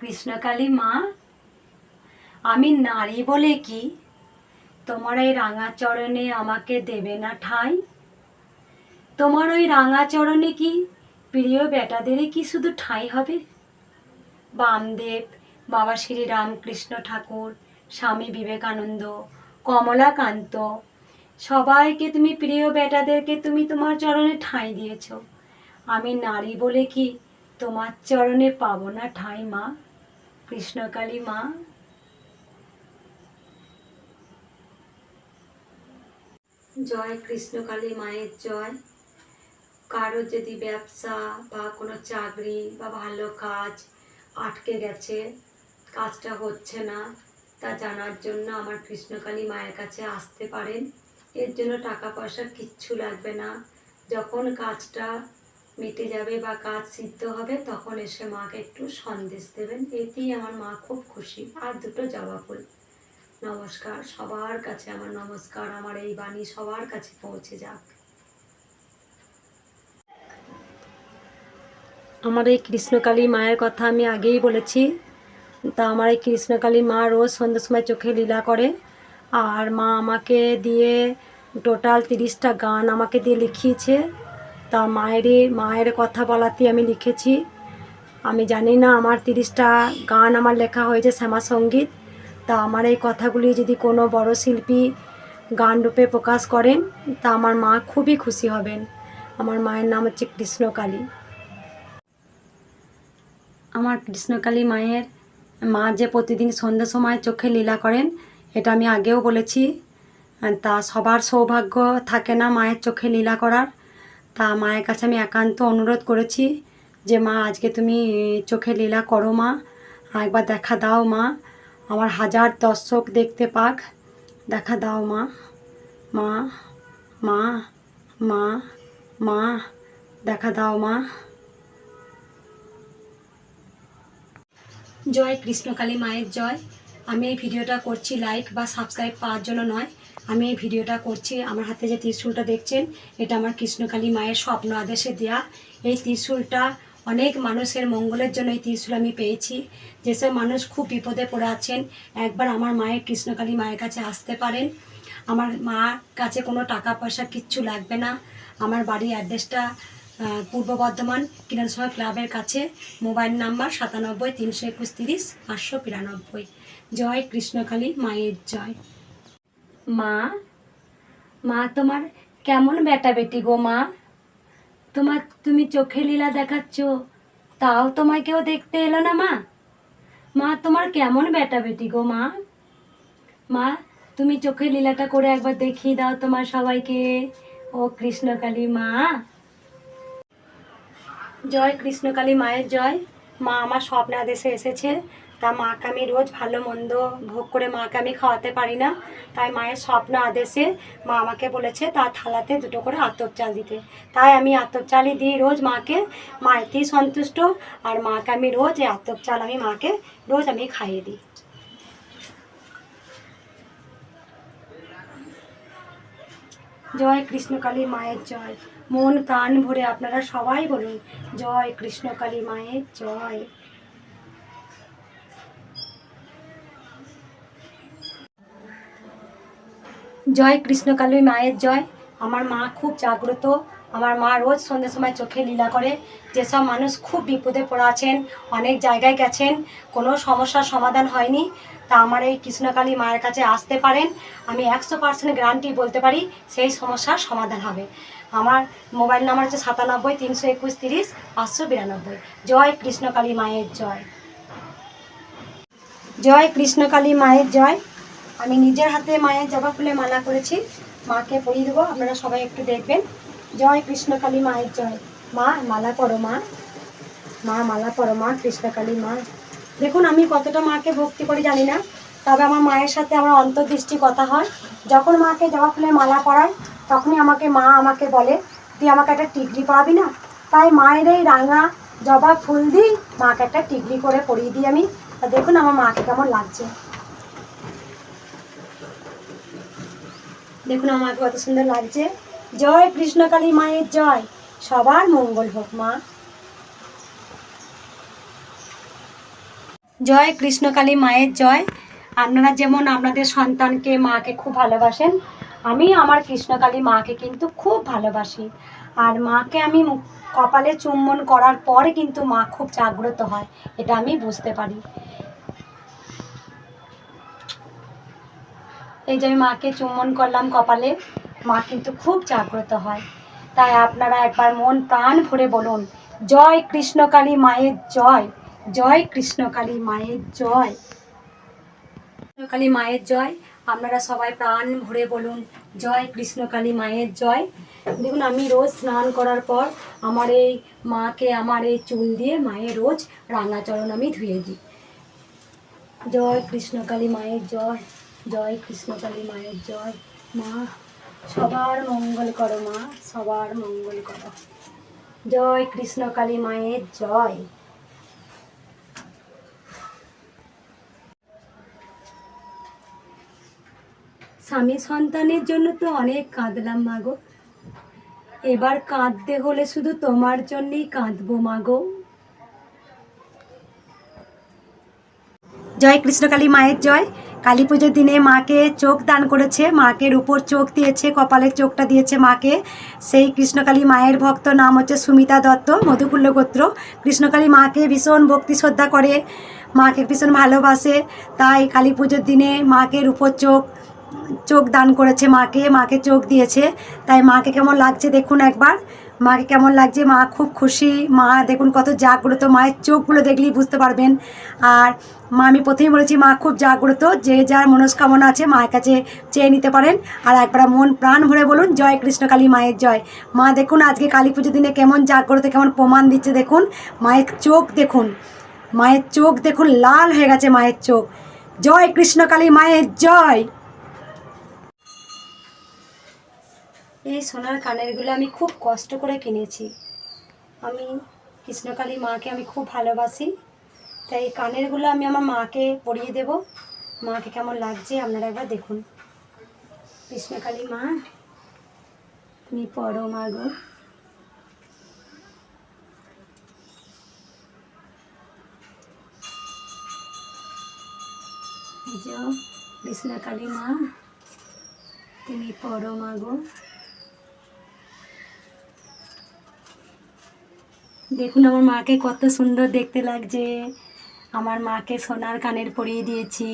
কৃষ্ণকালী মা, আমি নারী বলে কি? তোমার এই রাঙা চরণে আমাকে দেবে না ঠাঁই? তোমার ওই রাঙা চরণে কি প্রিয় বেটাদেরই কি শুধু ঠাঁই হবে? বামদেব, বাবা শ্রী রামকৃষ্ণ ঠাকুর, স্বামী বিবেকানন্দ, কমলাকান্ত, সবাইকে তুমি প্রিয় বেটাদেরকে তুমি তোমার চরণে ঠাঁই দিয়েছ। আমি নারী বলে কি তোমার চরণে পাবো না ঠাঁই মা? কৃষ্ণকালী মা। জয় কৃষ্ণকালী মায়ের জয়। কারোর যদি ব্যবসা বা কোনো চাকরি বা ভালো কাজ আটকে গেছে, কাজটা হচ্ছে না, তা জানার জন্য আমার কৃষ্ণকালী মায়ের কাছে আসতে পারেন। এর জন্য টাকা পয়সা কিচ্ছু লাগবে না। যখন কাজটা মিটে যাবে বা কাজ সিদ্ধ হবে, তখন এসে মাকে একটু সন্দেশ দেবেন। এতেই আমার মা খুব খুশি। আর দুটো জবা ফুল। নমস্কার। সবার কাছে আমার নমস্কার। আমার এই বাণী সবার কাছে পৌঁছে যাক। আমার এই কৃষ্ণকালী মায়ের কথা আমি আগেই বলেছি। তা আমার এই কৃষ্ণকালী মা রোজ সন্ধ্যের সময় চোখে লীলা করে। আর মা আমাকে দিয়ে টোটাল তিরিশটা গান আমাকে দিয়ে লিখিয়েছে। তা মায়েরই মায়ের কথা বলাতে আমি লিখেছি। আমি জানি না, আমার তিরিশটা গান আমার লেখা হয়েছে শ্যামা সংগীত তা আমার এই কথাগুলি যদি কোনো বড় শিল্পী গান রূপে প্রকাশ করেন, তা আমার মা খুবই খুশি হবেন। আমার মায়ের নাম হচ্ছে কৃষ্ণকালী। আমার কৃষ্ণকালী মায়ের মা যে প্রতিদিন সন্ধ্যে সময় চোখে লীলা করেন, এটা আমি আগেও বলেছি। তা সবার সৌভাগ্য থাকে না মায়ের চোখে লীলা করার। তা মায়ের কাছে আমি একান্ত অনুরোধ করেছি যে, মা, আজকে তুমি চোখে লীলা করো মা একবার দেখা দাও মা, আমার হাজার দর্শক দেখতে পাক, দেখা দাও মা মা মা মা মা, দেখা দাও মা। জয় কৃষ্ণকালী মায়ের জয়। আমি এই ভিডিওটা করছি লাইক বা সাবস্ক্রাইব পাওয়ার জন্য নয় আমি এই ভিডিওটা করছি। আমার হাতে যে ত্রিশূলটা দেখছেন, এটা আমার কৃষ্ণকালী মায়ের স্বপ্ন আদেশে দেয়া। এই ত্রিশূলটা অনেক মানুষের মঙ্গলের জন্য এই ত্রিশূল আমি পেয়েছি। যেসব মানুষ খুব বিপদে পড়ে আছেন, একবার আমার মায়ের কৃষ্ণকালী মায়ের কাছে আসতে পারেন। আমার মার কাছে কোনো টাকা পয়সা কিচ্ছু লাগবে না। আমার বাড়ির অ্যাড্রেসটা পূর্ব বর্ধমান কিরণসভা ক্লাবের কাছে। মোবাইল নাম্বার সাতানব্বই, তিনশো একুশ, তিরিশ, পাঁচশো বিরানব্বই। জয় কৃষ্ণকালী মায়ের জয়। মা মা তোমার কেমন বেটা বেটি গো মা? তোমার, তুমি চোখে লীলা দেখাচ্ছ, তাও তোমায় কেউ দেখতে এলো না মা? মা তোমার কেমন বেটা বেটি গো মা? মা, তুমি চোখে লীলাটা করে একবার দেখিয়ে দাও তোমার সবাইকে। ও কৃষ্ণকালী মা। জয় কৃষ্ণকালী মায়ের জয়। মা আমার স্বপ্ন আদেশে এসেছে। তা মাকে আমি রোজ ভালো মন্দ ভোগ করে মাকে আমি খাওয়াতে পারি না। তাই মায়ের স্বপ্ন আদেশে মা আমাকে বলেছে তার থালাতে দুটো করে আতপ চাল দিতে। তাই আমি আতপ চালই দিই রোজ মাকে। মা এতেই সন্তুষ্ট, আর মাকে আমি রোজ এই আতপ চাল আমি মাকে রোজ আমি খাইয়ে দিই। জয় কৃষ্ণকালী মায়ের জয়। মন প্রাণ ভরে আপনারা সবাই বলুন, জয় কৃষ্ণকালী মায়ের জয়। জয় কৃষ্ণকালী মায়ের জয়। আমার মা খুব জাগ্রত। আমার মা রোজ সন্ধ্যের সময় চোখে লীলা করে। যেসব মানুষ খুব বিপদে পড়ে আছেন, অনেক জায়গায় গেছেন, কোনো সমস্যার সমাধান হয়নি, তা আমার এই কৃষ্ণকালী মায়ের কাছে আসতে পারেন। আমি একশো পার্সেন্ট গ্যারান্টি বলতে পারি, সেই সমস্যার সমাধান হবে। আমার মোবাইল নাম্বার হচ্ছে সাতানব্বই, তিনশো একুশ, তিরিশ, পাঁচশো বিরানব্বই। জয় কৃষ্ণকালী মায়ের জয়। জয় কৃষ্ণকালী মায়ের জয়। আমি নিজের হাতে মায়ের জবা ফুলে মালা করেছি। মাকে পরিয়ে দেবো, আপনারা সবাই একটু দেখবেন। জয় কৃষ্ণকালী মায়ের জয়। মা, মালা করো মা। মা, মালা করো মা কৃষ্ণকালী মা। দেখুন, আমি কতটা মাকে ভক্তি করি জানি না। তবে আমার মায়ের সাথে আমার অন্তর্দৃষ্টি কথা হয়। যখন মাকে জবা ফুলের মালা পরাই তখনই আমাকে মা আমাকে বলে, তুই আমাকে একটা টিকলি পরাবি না? তাই মায়ের এই রাঙা জবা ফুল দিই মাকে একটা টিকলি করে পরিয়ে দিই আমি। তা দেখুন, আমার মাকে কেমন লাগছে। দেখুন আমাকে কত সুন্দর লাগছে। জয় কৃষ্ণকালী মায়ের জয়। সবার মঙ্গল হোক মা। জয় কৃষ্ণকালী মায়ের জয়। আপনারা যেমন আপনাদের সন্তানকে, মাকে খুব ভালোবাসেন, আমি আমার কৃষ্ণকালী মাকে কিন্তু খুব ভালোবাসি। আর মাকে আমি কপালে চুম্বন করার পরে কিন্তু মা খুব জাগ্রত হয়, এটা আমি বুঝতে পারি। এই যে আমি মাকে চুম্বন করলাম কপালে, মা কিন্তু খুব জাগ্রত হয়। তাই আপনারা একবার মন প্রাণ ভরে বলুন, জয় কৃষ্ণকালী মায়ের জয় জয় কৃষ্ণকালী মায়ের জয়, কৃষ্ণকালী মায়ের জয়। আপনারা সবাই প্রাণ ভরে বলুন, জয় কৃষ্ণকালী মায়ের জয়। দেখুন, আমি রোজ স্নান করার পর আমার এই মাকে আমার এই চুল দিয়ে মায়ের রোজ রাঙাচরণ আমি ধুয়ে দিই। জয় কৃষ্ণকালী মায়ের জয়। জয় কৃষ্ণকালী মায়ের জয়। মা, সবার মঙ্গল করো মা, সবার মঙ্গল করো। জয় কৃষ্ণকালী মায়ের জয়। স্বামী সন্তানের জন্য তো অনেক কাঁদলাম মাগো এবার কাঁদতে হলে শুধু তোমার জন্যই কাঁদবো মাগো জয় কৃষ্ণকালী মায়ের জয়। কালী পুজোর দিনে মাকে চোখ দান করেছে, মাকে উপর চোখ দিয়েছে, কপালের চোখটা দিয়েছে মাকে। সেই কৃষ্ণকালী মায়ের ভক্ত নাম হচ্ছে সুমিতা দত্ত, মধুকুল্ল গোত্র। কৃষ্ণকালী মাকে ভীষণ ভক্তি শ্রদ্ধা করে, মাকে ভীষণ ভালোবাসে। তাই কালী পুজোর দিনে মাকে উপর চোখ চোখ দান করেছে মাকে মাকে চোখ দিয়েছে। তাই মাকে কেমন লাগছে দেখুন একবার। মাকে কেমন লাগছে? মা খুব খুশি। মা দেখুন কত জাগ্রত। মায়ের চোখগুলো দেখলেই বুঝতে পারবেন। আর মা, আমি প্রথমেই বলেছি, মা খুব জাগ্রত। যে যার মনস্কামনা আছে মায়ের কাছে চেয়ে নিতে পারেন। আর একবার মন, প্রাণ ভরে বলুন, জয় কৃষ্ণকালী মায়ের জয়। মা, দেখুন আজকে কালী পুজোর দিনে কেমন জাগ্রত, কেমন প্রমাণ দিচ্ছে, দেখুন। মায়ের চোখ দেখুন। মায়ের চোখ দেখুন, লাল হয়ে গেছে মায়ের চোখ। জয় কৃষ্ণকালী মায়ের জয়। এই সোনার কানেরগুলো আমি খুব কষ্ট করে কিনেছি। আমি কৃষ্ণকালী মাকে আমি খুব ভালোবাসি। তাই এই কানেরগুলো আমি আমার মাকে পরিয়ে দেব। মাকে কেমন লাগছে আপনারা একবার দেখুন। কৃষ্ণকালী মা, তুমি পড়ো মা গো। কৃষ্ণকালী মা, তুমি পড়ো মা গো। দেখুন আমার মাকে কত সুন্দর দেখতে লাগছে। আমার মাকে সোনার কানের পরিয়ে দিয়েছি।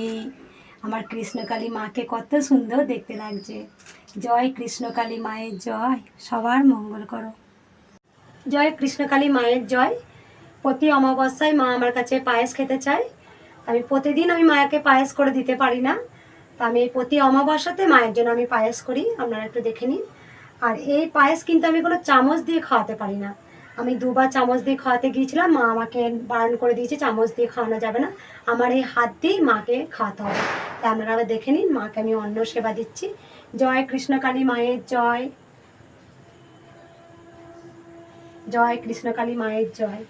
আমার কৃষ্ণকালী মাকে কত সুন্দর দেখতে লাগছে। জয় কৃষ্ণকালী মায়ের জয়। সবার মঙ্গল করো। জয় কৃষ্ণকালী মায়ের জয়। প্রতি অমাবস্যায় মা আমার কাছে পায়েস খেতে চায়। আমি প্রতিদিন আমি মায়াকে পায়েস করে দিতে পারি না। তো আমি প্রতি অমাবস্যাতে মায়ের জন্য আমি পায়েস করি। আপনারা একটু দেখে নিন। আর এই পায়েস কিন্তু আমি কোনো চামচ দিয়ে খাওয়াতে পারি না। আমি দুবার চামচ দিয়ে খাওয়াতে গিয়েছিলাম, মা আমাকে বারণ করে দিয়েছে, চামচ দিয়ে খাওয়ানো যাবে না। আমার এই হাত দিয়েই মাকে খাওয়াতে হবে। তাই আপনারা দেখে নিন, মাকে আমি অন্য সেবা দিচ্ছি। জয় কৃষ্ণকালী মায়ের জয়। জয় কৃষ্ণকালী মায়ের জয়।